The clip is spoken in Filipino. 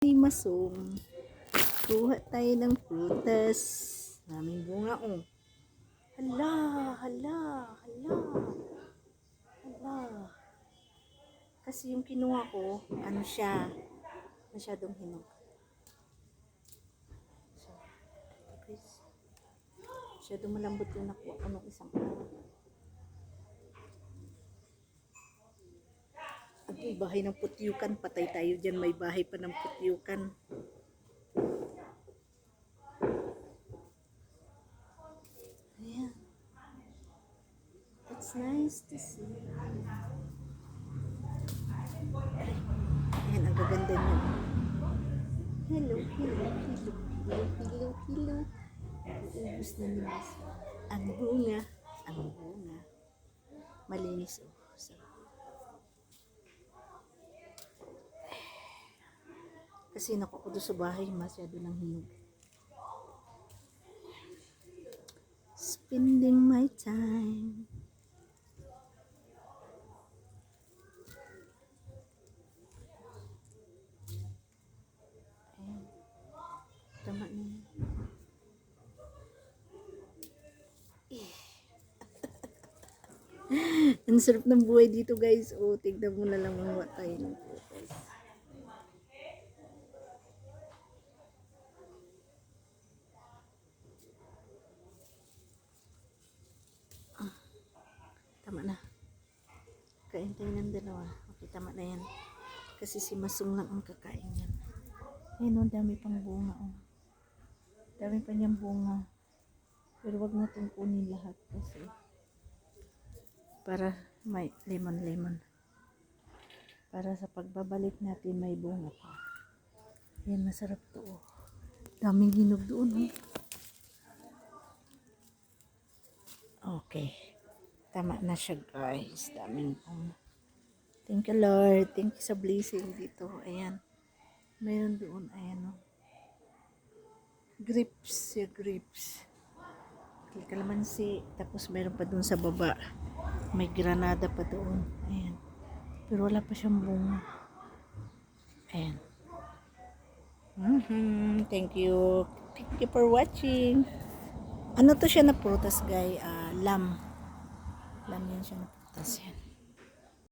Ni Masong. Kuha tayo ng prutas. Naming bunga oh. Hala, hala, hala. Hala. Kasi yung kinuha ko, ano siya, masyadong hinog. So, masyadong malambot yung nakuha ko nung isang araw. Aba, bahay ng putyukan. Patay tayo dyan. May bahay pa ng putyukan. Ayan. It's nice to see. Ayan, ang gaganda niya. Hello, hello, hello, hello, hello, hello. Ubus na ni Miss. Ang bunga, ang bunga. Malinis oh. So, Kasi naku ko doon sa bahay, masyado ng hinog. Spending my time. Tama na yun. Ang sarap ng buhay dito guys. O, tignan mo na lang mga tayo Tama na. Kain tayo ng dalawa. Okay, tama na yan. Kasi si Masong lang ang kakain yan. Ayun, oh, dami pang bunga. Oh. Dami pa niyang bunga. Pero wag natin kunin lahat kasi para may lemon-lemon. Para sa pagbabalik natin may bunga pa. Yan, masarap to. Oh. Daming hinog doon. Oh. Okay. Tama na siya guys. Daming pang. Thank you Lord. Thank you sa blessing dito. Ayan. Mayroon doon. Ayan o. Grips. Siya grips. Kalamansi. Tapos mayroon pa doon sa baba. May granada pa doon. Ayan. Pero wala pa siyang bunga. Ayan. Mhm. Thank you. Thank you for watching. Ano to siya na prutas, guy? Ah, lam. Lam yan siya na prutas yan.